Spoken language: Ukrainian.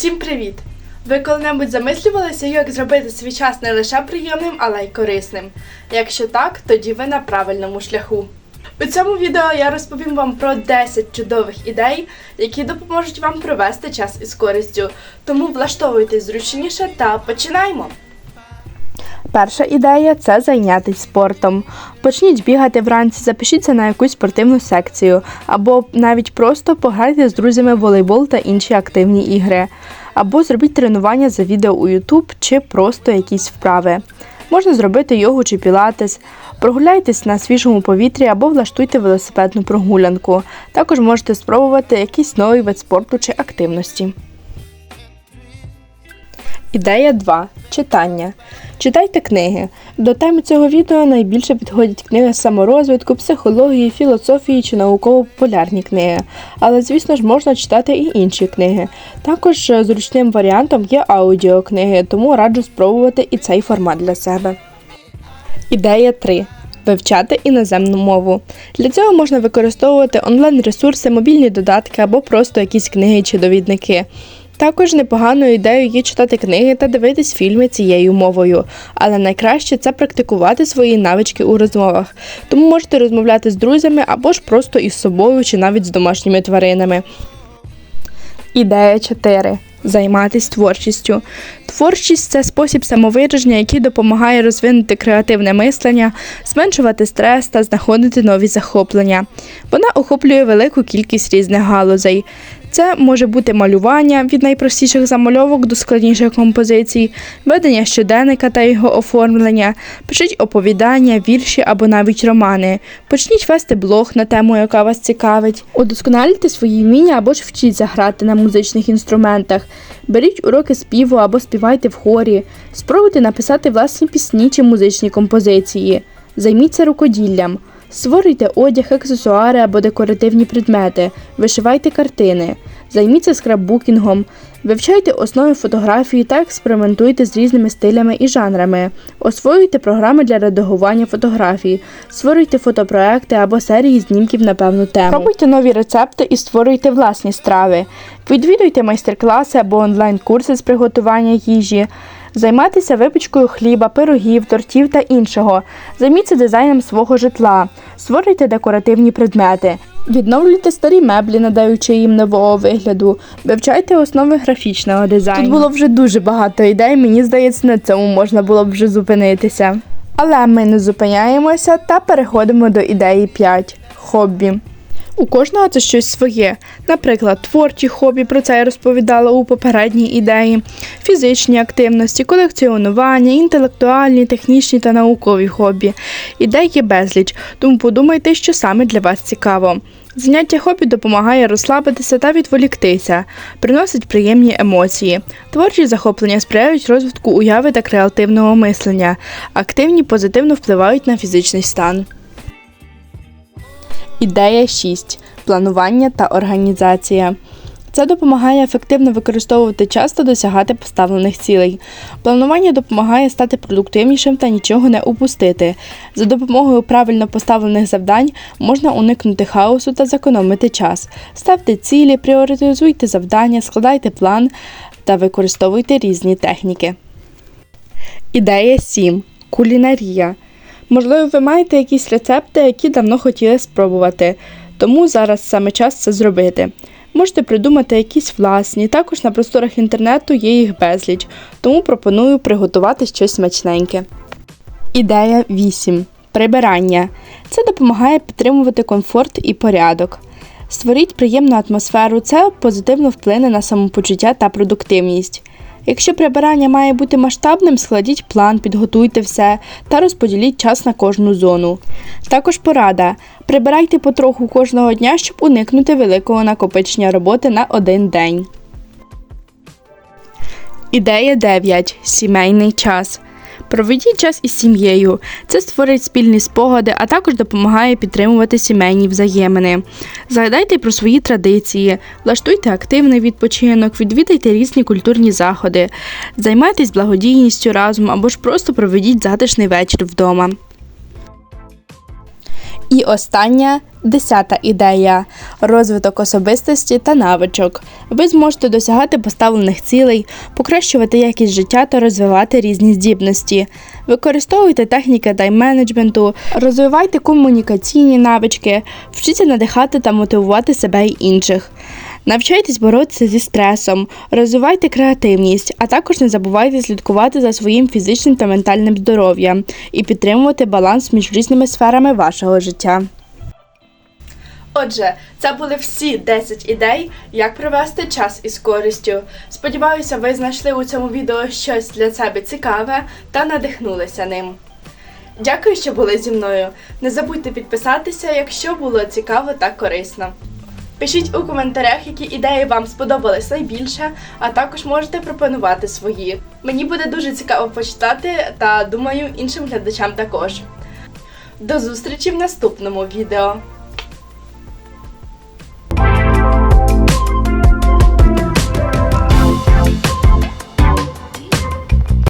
Усім привіт! Ви коли-небудь замислювалися, як зробити свій час не лише приємним, але й корисним? Якщо так, тоді ви на правильному шляху. У цьому відео я розповім вам про 10 чудових ідей, які допоможуть вам провести час із користю. Тому влаштовуйтесь зручніше та починаємо! Перша ідея це зайнятися спортом. Почніть бігати вранці, запишіться на якусь спортивну секцію, або навіть просто пограйте з друзями в волейбол та інші активні ігри, або зробіть тренування за відео у YouTube чи просто якісь вправи. Можна зробити йогу чи пілатес, прогуляйтесь на свіжому повітрі або влаштуйте велосипедну прогулянку. Також можете спробувати якийсь новий вид спорту чи активності. Ідея 2. Читання. Читайте книги. До теми цього відео найбільше підходять книги саморозвитку, психології, філософії чи науково-популярні книги. Але, звісно ж, можна читати і інші книги. Також е, зручним варіантом є аудіокниги, тому раджу спробувати і цей формат для себе. Ідея 3. Вивчати іноземну мову. Для цього можна використовувати онлайн-ресурси, мобільні додатки або просто якісь книги чи довідники. Також непоганою ідеєю є читати книги та дивитись фільми цією мовою, але найкраще це практикувати свої навички у розмовах. Тому можете розмовляти з друзями або ж просто із собою чи навіть з домашніми тваринами. Ідея 4. Займатися творчістю. Творчість це спосіб самовираження, який допомагає розвинути креативне мислення, зменшувати стрес та знаходити нові захоплення. Вона охоплює велику кількість різних галузей. Це може бути малювання від найпростіших замальовок до складніших композицій, ведення щоденника та його оформлення, пишіть оповідання, вірші або навіть романи. Почніть вести блог на тему, яка вас цікавить. Удосконалюйте свої вміння або ж вчіться грати на музичних інструментах. Беріть уроки співу або співайте в хорі. Спробуйте написати власні пісні чи музичні композиції. Займіться рукоділлям. Створюйте одяг, аксесуари або декоративні предмети, вишивайте картини, займіться скраббукінгом, вивчайте основи фотографії та експериментуйте з різними стилями і жанрами, освоюйте програми для редагування фотографій, створюйте фотопроекти або серії знімків на певну тему. Пробуйте нові рецепти і створюйте власні страви. Відвідуйте майстер-класи або онлайн-курси з приготування їжі. Займайтеся випічкою хліба, пирогів, тортів та іншого. Займіться дизайном свого житла, створюйте декоративні предмети, відновлюйте старі меблі, надаючи їм нового вигляду, вивчайте основи графічного дизайну. Тут було вже дуже багато ідей, мені здається, на цьому можна було б вже зупинитися. Але ми не зупиняємося та переходимо до ідеї 5 хобі. У кожного це щось своє. Наприклад, творчі хобі, про це я розповідала у попередній ідеї, фізичні активності, колекціонування, інтелектуальні, технічні та наукові хобі. Ідей є безліч, тому подумайте, що саме для вас цікаво. Заняття хобі допомагає розслабитися та відволіктися, приносить приємні емоції. Творчі захоплення сприяють розвитку уяви та креативного мислення. Активні позитивно впливають на фізичний стан. Ідея 6. Планування та організація. Це допомагає ефективно використовувати час та досягати поставлених цілей. Планування допомагає стати продуктивнішим та нічого не упустити. За допомогою правильно поставлених завдань можна уникнути хаосу та зекономити час. Ставте цілі, пріоритизуйте завдання, складайте план та використовуйте різні техніки. Ідея 7. Кулінарія. Можливо, ви маєте якісь рецепти, які давно хотіли спробувати, тому зараз саме час це зробити. Можете придумати якісь власні, також на просторах інтернету є їх безліч, тому пропоную приготувати щось смачненьке. Ідея 8. Прибирання. Це допомагає підтримувати комфорт і порядок. Створіть приємну атмосферу, це позитивно вплине на самопочуття та продуктивність. Якщо прибирання має бути масштабним, складіть план, підготуйте все та розподіліть час на кожну зону. Також порада. Прибирайте потроху кожного дня, щоб уникнути великого накопичення роботи на один день. Ідея 9. Сімейний час. Проведіть час із сім'єю. Це створить спільні спогади, а також допомагає підтримувати сімейні взаємини. Згадайте про свої традиції, влаштуйте активний відпочинок, відвідайте різні культурні заходи, займайтесь благодійністю разом або ж просто проведіть затишний вечір вдома. І остання Десята ідея розвиток особистості та навичок. Ви зможете досягати поставлених цілей, покращувати якість життя та розвивати різні здібності. Використовуйте техніки тайм-менеджменту, розвивайте комунікаційні навички, вчіться надихати та мотивувати себе й інших. Навчайтесь боротися зі стресом, розвивайте креативність, а також не забувайте слідкувати за своїм фізичним та ментальним здоров'ям і підтримувати баланс між різними сферами вашого життя. Отже, це були всі 10 ідей, як провести час із користю. Сподіваюся, ви знайшли у цьому відео щось для себе цікаве та надихнулися ним. Дякую, що були зі мною. Не забудьте підписатися, якщо було цікаво та корисно. Пишіть у коментарях, які ідеї вам сподобались найбільше, а також можете пропонувати свої. Мені буде дуже цікаво почитати та думаю іншим глядачам також. До зустрічі в наступному відео.